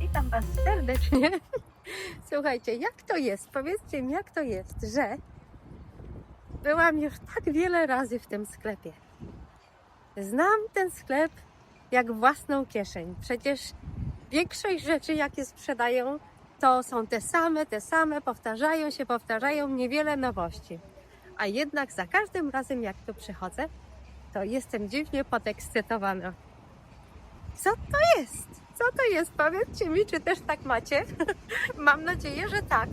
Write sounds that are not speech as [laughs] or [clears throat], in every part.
witam Was serdecznie. [laughs] Słuchajcie, jak to jest? Powiedzcie mi, jak to jest, że byłam już tak wiele razy w tym sklepie. Znam ten sklep jak własną kieszeń. Przecież większość rzeczy, jakie sprzedają, to są te same, te same, powtarzają się, powtarzają, niewiele nowości. A jednak za każdym razem, jak tu przychodzę, to jestem dziwnie podekscytowana. Co to jest? Co to jest? Powiedzcie mi, czy też tak macie? [laughs] Mam nadzieję, że tak.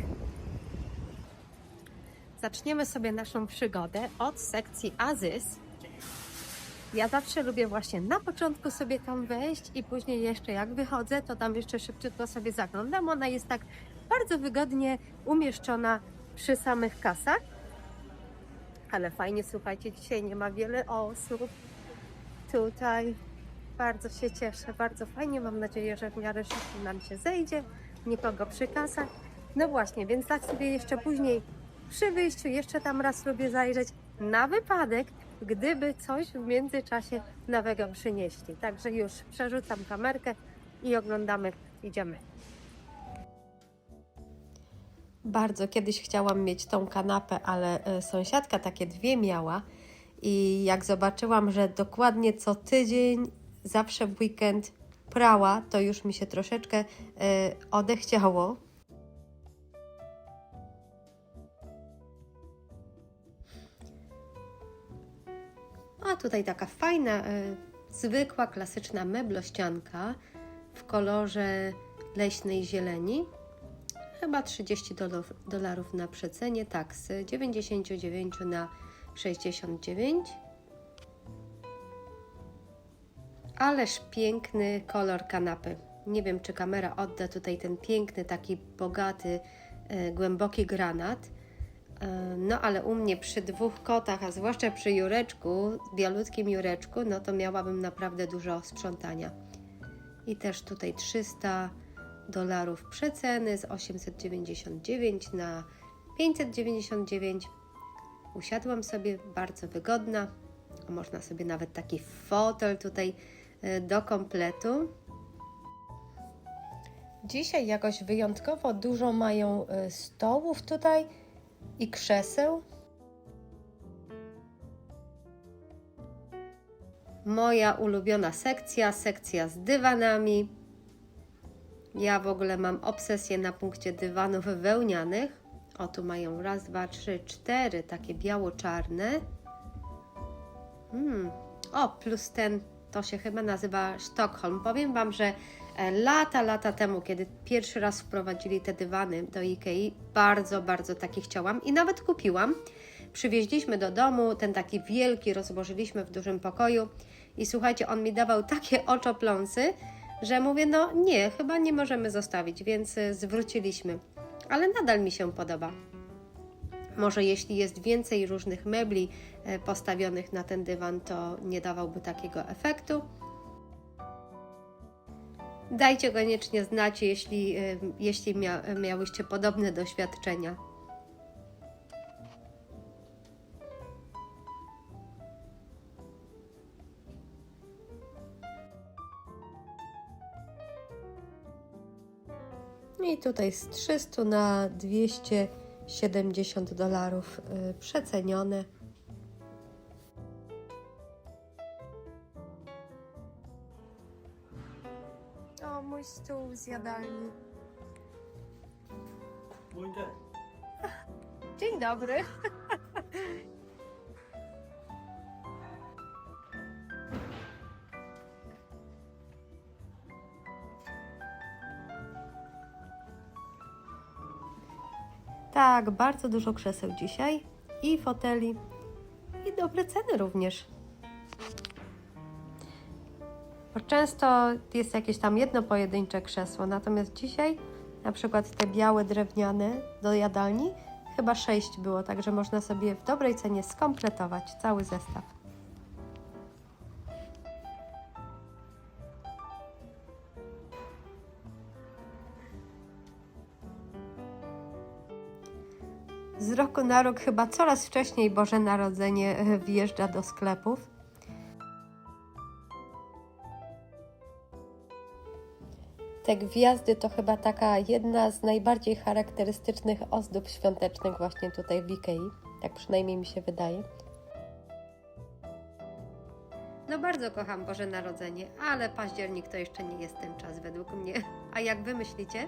Zaczniemy sobie naszą przygodę od sekcji Azys. Ja zawsze lubię właśnie na początku sobie tam wejść i później jeszcze jak wychodzę, to tam jeszcze szybciutko sobie zaglądam. Ona jest tak bardzo wygodnie umieszczona przy samych kasach. Ale fajnie, słuchajcie, dzisiaj nie ma wiele osób tutaj. Bardzo się cieszę, bardzo fajnie. Mam nadzieję, że w miarę szybko nam się zejdzie. Nikogo przy kasach. No właśnie, więc tak sobie jeszcze później przy wyjściu jeszcze tam raz lubię zajrzeć na wypadek, gdyby coś w międzyczasie nowego przynieśli. Także już przerzucam kamerkę i oglądamy, idziemy. Bardzo kiedyś chciałam mieć tą kanapę, ale e, sąsiadka takie dwie miała. I jak zobaczyłam, że dokładnie co tydzień, zawsze w weekend prała, to już mi się troszeczkę e, odechciało. A tutaj taka fajna, e, zwykła, klasyczna meblościanka w kolorze leśnej zieleni. Chyba 30 dolar- dolarów na przecenie, tak, z 99 na 69. Ależ piękny kolor kanapy. Nie wiem, czy kamera odda tutaj ten piękny, taki bogaty, e, głęboki granat. E, No ale u mnie przy dwóch kotach, a zwłaszcza przy Jureczku, bialutkim Jureczku, no to miałabym naprawdę dużo sprzątania. I też tutaj 300 dolarów przeceny z 899 na 599. Usiadłam sobie, bardzo wygodna. Można sobie nawet taki fotel tutaj do kompletu. Dzisiaj jakoś wyjątkowo dużo mają e, stołów tutaj i krzeseł. Moja ulubiona sekcja, sekcja z dywanami. Ja w ogóle mam obsesję na punkcie dywanów wełnianych. O, tu mają raz, dwa, trzy, cztery takie biało-czarne. Hmm. O, plus ten, to się chyba nazywa Sztokholm. Powiem Wam, że e, lata, lata temu, kiedy pierwszy raz wprowadzili te dywany do Ikei, bardzo, bardzo taki chciałam i nawet kupiłam. Przywieźliśmy do domu, ten taki wielki rozłożyliśmy w dużym pokoju i słuchajcie, on mi dawał takie [laughs] oczopląsy, że mówię, no nie, chyba nie możemy zostawić, więc y, zwróciliśmy. Ale nadal mi się podoba. Może jeśli jest więcej różnych mebli e, postawionych na ten dywan, to nie dawałby takiego efektu. Dajcie koniecznie znać, jeśli, y, jeśli mia, miałyście podobne doświadczenia. I tutaj z 300 na 270 dolarów y, przecenione. O, mój stół z jadalni. Dzień dobry. [laughs] Tak, bardzo dużo krzeseł dzisiaj i foteli i dobre ceny również. Bo często jest jakieś tam jedno pojedyncze krzesło, natomiast dzisiaj na przykład te białe drewniane do jadalni chyba sześć było, także można sobie w dobrej cenie skompletować cały zestaw. Z roku na rok chyba coraz wcześniej Boże Narodzenie e, wjeżdża do sklepów. Te gwiazdy to chyba taka jedna z najbardziej charakterystycznych ozdób świątecznych właśnie tutaj w Ikei. Tak przynajmniej mi się wydaje. No bardzo kocham Boże Narodzenie, ale październik to jeszcze nie jest ten czas według mnie. A jak wy myślicie?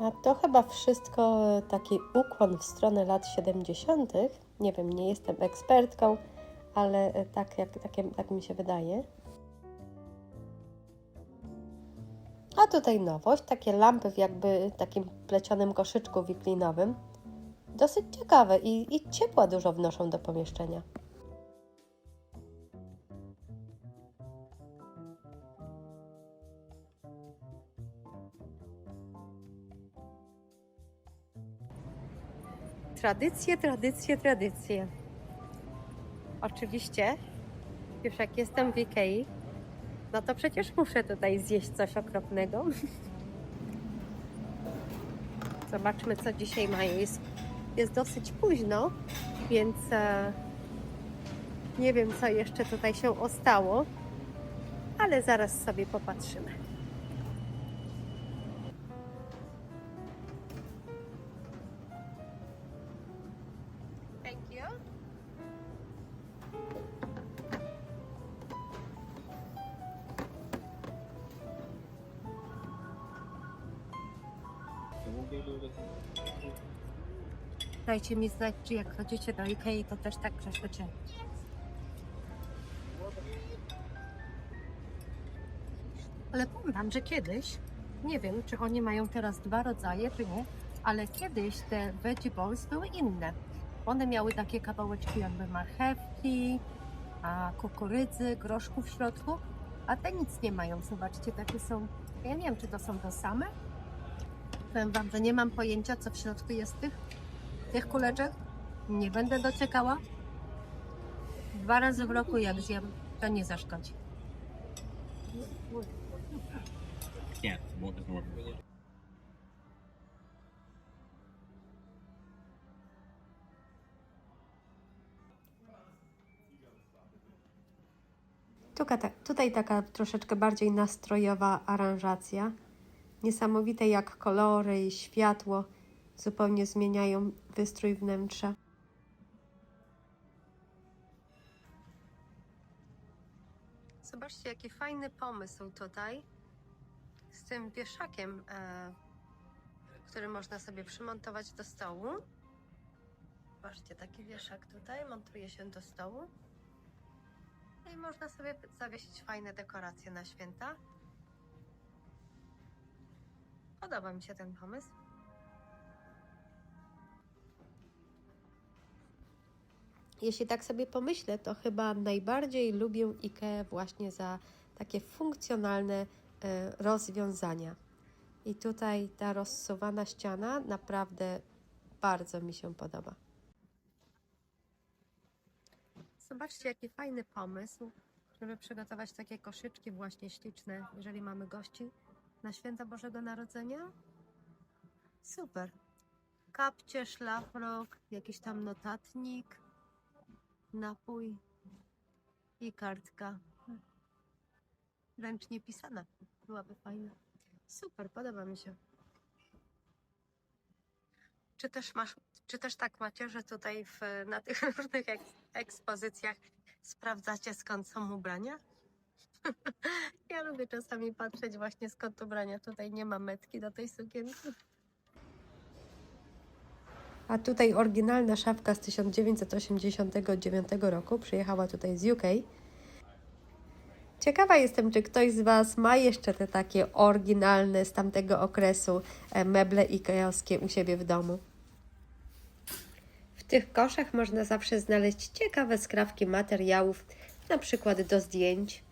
A to chyba wszystko taki ukłon w stronę lat 70. Nie wiem, nie jestem ekspertką, ale tak, jak, tak, tak mi się wydaje. A tutaj nowość, takie lampy w jakby takim plecionym koszyczku wiklinowym. Dosyć ciekawe i, i ciepła dużo wnoszą do pomieszczenia. Tradycje, tradycje, tradycje. Oczywiście, już jak jestem w Ikei, no to przecież muszę tutaj zjeść coś okropnego. [laughs] Zobaczmy, co dzisiaj mają. Jest, jest dosyć późno, więc e, nie wiem, co jeszcze tutaj się ostało, ale zaraz sobie popatrzymy. Dajcie mi znać, czy jak chodzicie do Ikei, to też tak grzeszycie. Ale powiem Wam, że kiedyś, nie wiem, czy oni mają teraz dwa rodzaje, czy nie, ale kiedyś te veggie balls były inne. One miały takie kawałeczki jakby marchewki, a kukurydzy, groszku w środku, a te nic nie mają. Zobaczcie, takie są, ja nie wiem, czy to są to same. Powiem Wam, że nie mam pojęcia, co w środku jest tych tych kuleczek. Nie będę dociekała. Dwa razy w roku jak zjem, to nie zaszkodzi. Yeah, tutaj taka troszeczkę bardziej nastrojowa aranżacja. Niesamowite jak kolory i światło zupełnie zmieniają wystrój wnętrza. Zobaczcie, jaki fajny pomysł tutaj z tym wieszakiem, e, który można sobie przymontować do stołu. Zobaczcie, taki wieszak tutaj montuje się do stołu. No I można sobie zawiesić fajne dekoracje na święta. Podoba mi się ten pomysł. Jeśli tak sobie pomyślę, to chyba najbardziej lubię IKEA właśnie za takie funkcjonalne e, rozwiązania. I tutaj ta rozsuwana ściana naprawdę bardzo mi się podoba. Zobaczcie, jaki fajny pomysł, żeby przygotować takie koszyczki właśnie śliczne, jeżeli mamy gości na święta Bożego Narodzenia. Super. Kapcie, szlafrok, jakiś tam notatnik, napój i kartka. Ręcznie pisana. Byłaby fajna. Super, podoba mi się. Czy też masz, czy też tak macie, że tutaj w, na tych [laughs] różnych eks, ekspozycjach sprawdzacie skąd są ubrania? [laughs] ja lubię czasami patrzeć właśnie skąd ubrania. Tutaj nie ma metki do tej sukienki. A tutaj oryginalna szafka z 1989 roku przyjechała tutaj z UK. Ciekawa jestem, czy ktoś z Was ma jeszcze te takie oryginalne z tamtego okresu e, meble ikeowskie u siebie w domu. W tych koszach można zawsze znaleźć ciekawe skrawki materiałów, na przykład do zdjęć.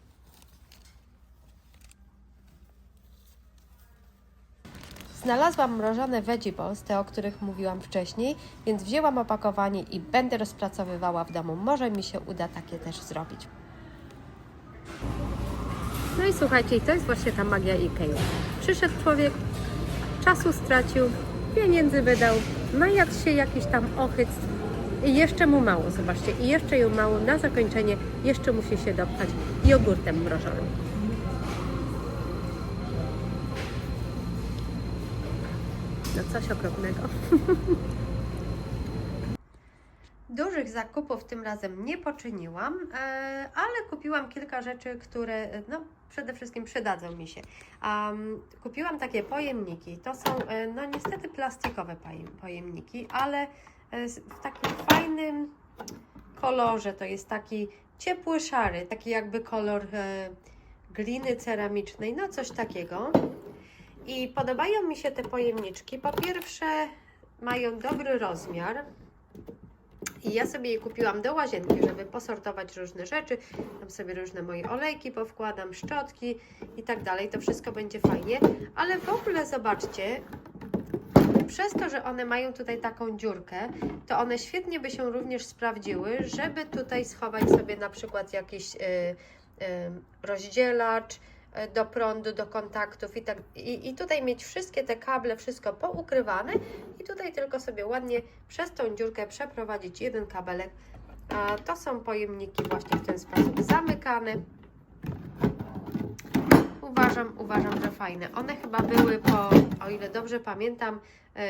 Znalazłam mrożone veggie balls, te o których mówiłam wcześniej, więc wzięłam opakowanie i będę rozpracowywała w domu. Może mi się uda takie też zrobić. No i słuchajcie, to jest właśnie ta magia Ikei. Przyszedł człowiek, czasu stracił, pieniędzy wydał, najadł się jakiś tam ochyc i jeszcze mu mało, zobaczcie, i jeszcze ją mało, na zakończenie jeszcze musi się dopchać jogurtem mrożonym. Coś okropnego. [laughs] Dużych zakupów tym razem nie poczyniłam, e, ale kupiłam kilka rzeczy, które no, przede wszystkim przydadzą mi się. Um, kupiłam takie pojemniki. To są e, no niestety plastikowe pojem- pojemniki, ale e, w takim fajnym kolorze. To jest taki ciepły szary, taki jakby kolor gliny ceramicznej, no coś takiego. I podobają mi się te pojemniczki. Po pierwsze, mają dobry rozmiar. I ja sobie je kupiłam do łazienki, żeby posortować różne rzeczy. Tam sobie różne moje olejki powkładam, szczotki i tak dalej. To wszystko będzie fajnie. Ale w ogóle zobaczcie, przez to, że one mają tutaj taką dziurkę, to one świetnie by się również sprawdziły, żeby tutaj schować sobie na przykład jakiś y, y, rozdzielacz do prądu, do kontaktów i, tak, i, i tutaj mieć wszystkie te kable, wszystko poukrywane i tutaj tylko sobie ładnie przez tą dziurkę przeprowadzić jeden kabelek. A to są pojemniki właśnie w ten sposób zamykane. Uważam, uważam, że fajne. One chyba były po, o ile dobrze pamiętam, e,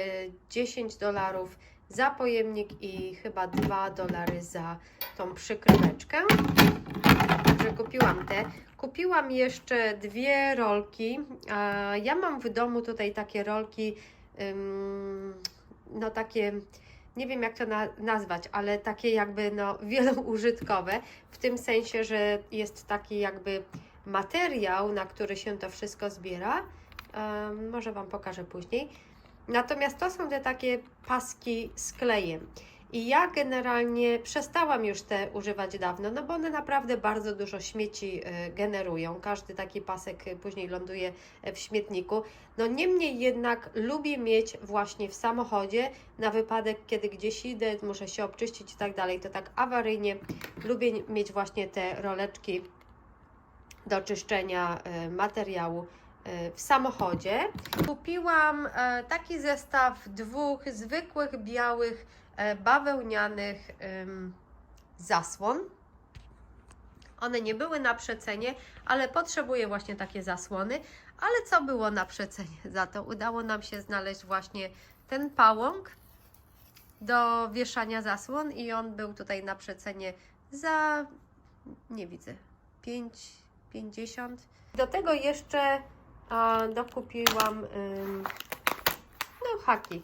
10 dolarów za pojemnik i chyba 2 dolary za tą przykryweczkę. Kupiłam te. Kupiłam jeszcze dwie rolki. Ja mam w domu tutaj takie rolki, no takie, nie wiem jak to na, nazwać, ale takie jakby no [laughs] wieloużytkowe, w tym sensie, że jest taki jakby materiał, na który się to wszystko zbiera. Może Wam pokażę później. Natomiast to są te takie paski z klejem. I ja generalnie przestałam już te używać dawno, no bo one naprawdę bardzo dużo śmieci e, generują. Każdy taki pasek e, później ląduje e, w śmietniku. No niemniej jednak lubię mieć właśnie w samochodzie na wypadek, kiedy gdzieś idę, muszę się obczyścić i tak dalej. To tak awaryjnie lubię mieć właśnie te roleczki do czyszczenia materiału w samochodzie. Kupiłam taki zestaw dwóch zwykłych białych bawełnianych em, zasłon. One nie były na przecenie, ale potrzebuję właśnie takie zasłony. Ale co było na przecenie? Za to udało nam się znaleźć właśnie ten pałąk do wieszania zasłon i on był tutaj na przecenie za nie widzę 5,50. Do tego jeszcze a, dokupiłam ym, no, haki,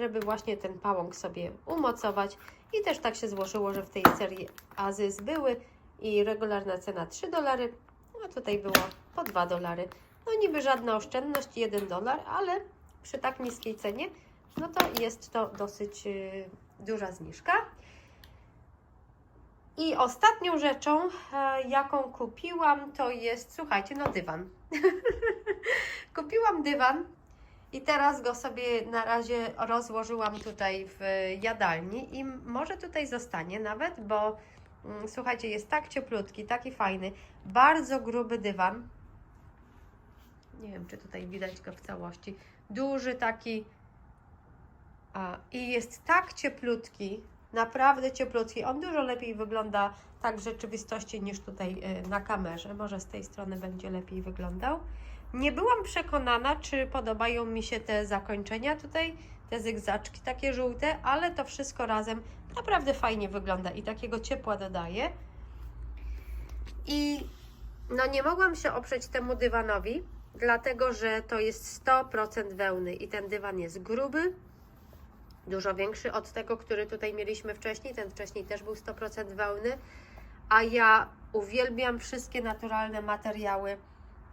żeby właśnie ten pałąk sobie umocować. I też tak się złożyło, że w tej serii Azys były i regularna cena 3 dolary, a tutaj było po 2 dolary. No niby żadna oszczędność, 1 dolar, ale przy tak niskiej cenie, no to jest to dosyć y, duża zniżka. I ostatnią rzeczą, e, jaką kupiłam, to jest, słuchajcie, no dywan. [laughs] kupiłam dywan i teraz go sobie na razie rozłożyłam tutaj w jadalni i może tutaj zostanie nawet, bo mm, słuchajcie, jest tak cieplutki, taki fajny, bardzo gruby dywan. Nie wiem, czy tutaj widać go w całości. Duży taki a, i jest tak cieplutki, naprawdę cieplutki. On dużo lepiej wygląda tak w rzeczywistości niż tutaj y, na kamerze. Może z tej strony będzie lepiej wyglądał. Nie byłam przekonana, czy podobają mi się te zakończenia tutaj, te zygzaczki takie żółte, ale to wszystko razem naprawdę fajnie wygląda i takiego ciepła dodaje. I no nie mogłam się oprzeć temu dywanowi, dlatego że to jest 100% wełny i ten dywan jest gruby, dużo większy od tego, który tutaj mieliśmy wcześniej. Ten wcześniej też był 100% wełny, a ja uwielbiam wszystkie naturalne materiały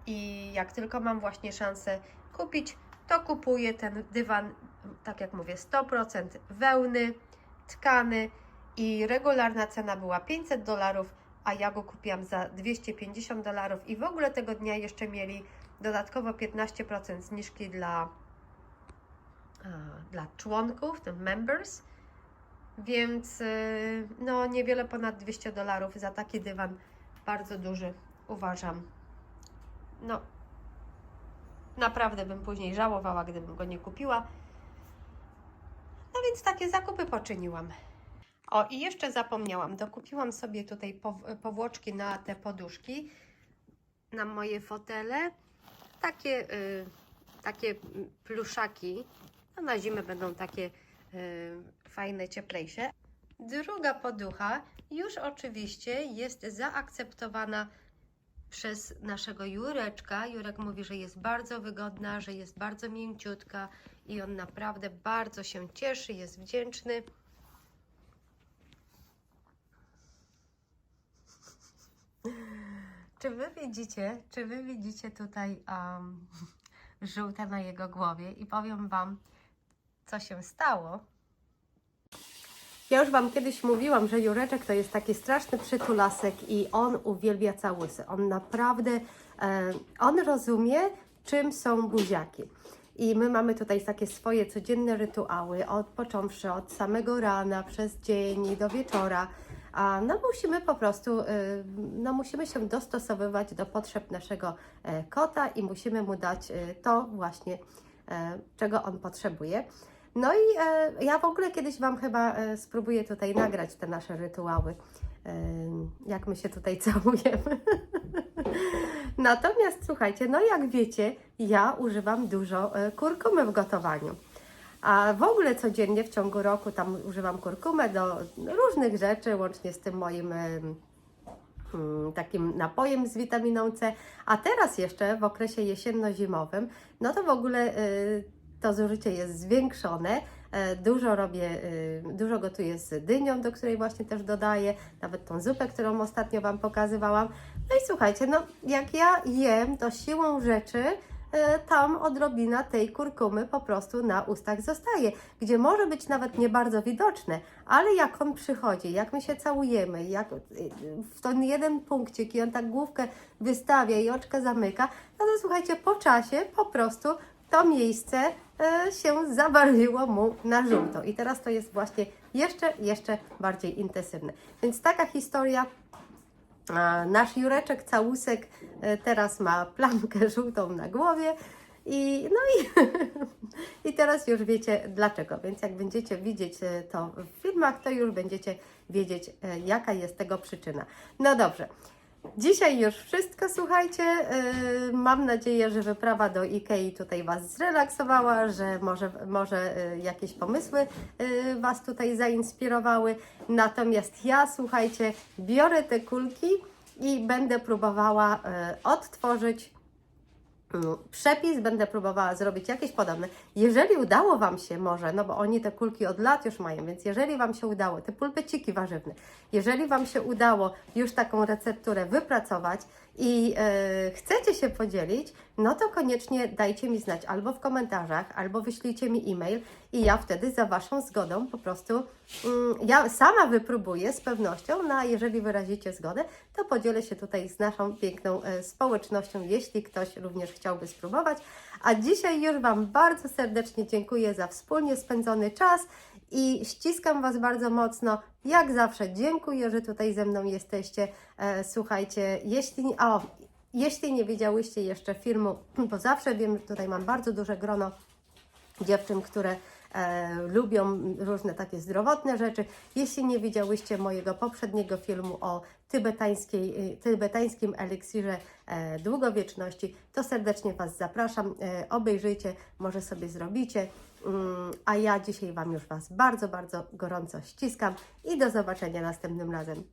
i jak tylko mam właśnie szansę kupić, to kupuję ten dywan, tak jak mówię, 100% wełny, tkany i regularna cena była 500 dolarów, a ja go kupiłam za 250 dolarów i w ogóle tego dnia jeszcze mieli dodatkowo 15% zniżki dla a, dla członków, tym members, więc y, no niewiele ponad 200 dolarów za taki dywan, bardzo duży uważam. No, naprawdę bym później żałowała, gdybym go nie kupiła. No więc takie zakupy poczyniłam. O, i jeszcze zapomniałam, dokupiłam sobie tutaj pow- powłoczki na te poduszki, na moje fotele. Takie, y, takie pluszaki, a na zimę będą takie y, fajne, cieplejsze. Druga poducha już oczywiście jest zaakceptowana przez naszego Jureczka. Jurek mówi, że jest bardzo wygodna, że jest bardzo mięciutka i on naprawdę bardzo się cieszy, jest wdzięczny. Czy wy widzicie, czy wy widzicie tutaj um, żółte na jego głowie i powiem wam, co się stało. Ja już Wam kiedyś mówiłam, że Jureczek to jest taki straszny przytulasek i on uwielbia całusy. On naprawdę, e, on rozumie, czym są buziaki. I my mamy tutaj takie swoje codzienne rytuały, od począwszy od samego rana, przez dzień do wieczora. A no musimy po prostu, y, no musimy się dostosowywać do potrzeb naszego e, kota i musimy mu dać to właśnie, e, czego on potrzebuje. No i e, ja w ogóle kiedyś Wam chyba e, spróbuję tutaj nagrać te nasze rytuały, e, jak my się tutaj [laughs] całujemy. Natomiast słuchajcie, no jak wiecie, ja używam dużo e, kurkumy w gotowaniu. A w ogóle codziennie w ciągu roku tam używam kurkumę do różnych rzeczy, łącznie z tym moim em, mm, takim napojem z witaminą C. A teraz jeszcze w okresie jesienno-zimowym, no to w ogóle y, to zużycie jest zwiększone. E, Dużo robię, y, dużo gotuję z dynią, do której właśnie też dodaję, nawet tą zupę, którą ostatnio Wam pokazywałam. No i słuchajcie, no jak ja jem, to siłą rzeczy e, tam odrobina tej kurkumy po prostu na ustach zostaje, gdzie może być nawet nie bardzo widoczne, ale jak on przychodzi, jak my się całujemy, jak y, w ten jeden punkcik i on tak główkę wystawia i oczkę zamyka, no to słuchajcie, po czasie po prostu to miejsce e, się zabarwiło mu na żółto. I teraz to jest właśnie jeszcze, jeszcze bardziej intensywne. Więc taka historia. A Nasz Jureczek Całusek e, teraz ma plamkę [laughs] żółtą na głowie. I, no i, [laughs] i teraz już wiecie dlaczego. Więc jak będziecie widzieć e, to w filmach, to już będziecie wiedzieć, e, jaka jest tego przyczyna. No dobrze. Dzisiaj już wszystko, słuchajcie. Yy, mam nadzieję, że wyprawa do Ikei tutaj Was zrelaksowała, że może, może yy, jakieś pomysły yy, Was tutaj zainspirowały. Natomiast ja, słuchajcie, biorę te kulki i będę próbowała odtworzyć przepis, będę próbowała zrobić jakieś podobne. Jeżeli udało Wam się może, no bo oni te kulki od lat już mają, więc jeżeli Wam się udało, te pulpeciki warzywne, jeżeli Wam się udało już taką recepturę wypracować i e, chcecie się podzielić, no to koniecznie dajcie mi znać albo w komentarzach, albo wyślijcie mi e-mail i ja wtedy za Waszą zgodą po prostu mm, ja sama wypróbuję z pewnością, no a jeżeli wyrazicie zgodę, to podzielę się tutaj z naszą piękną e, społecznością, jeśli ktoś również chciałby spróbować. A dzisiaj już Wam bardzo serdecznie dziękuję za wspólnie spędzony czas i ściskam Was bardzo mocno. Jak zawsze dziękuję, że tutaj ze mną jesteście. E, słuchajcie, jeśli nie, o, jeśli nie widziałyście jeszcze filmu, [clears throat] bo zawsze wiem, tutaj mam bardzo duże grono dziewczyn, które e, lubią różne takie zdrowotne rzeczy. Jeśli nie widziałyście mojego poprzedniego filmu o tybetańskiej, y, tybetańskim eliksirze e, długowieczności, to serdecznie Was zapraszam. E, obejrzyjcie, może sobie zrobicie. Mm, A ja dzisiaj Wam już Was bardzo, bardzo gorąco ściskam i do zobaczenia następnym razem.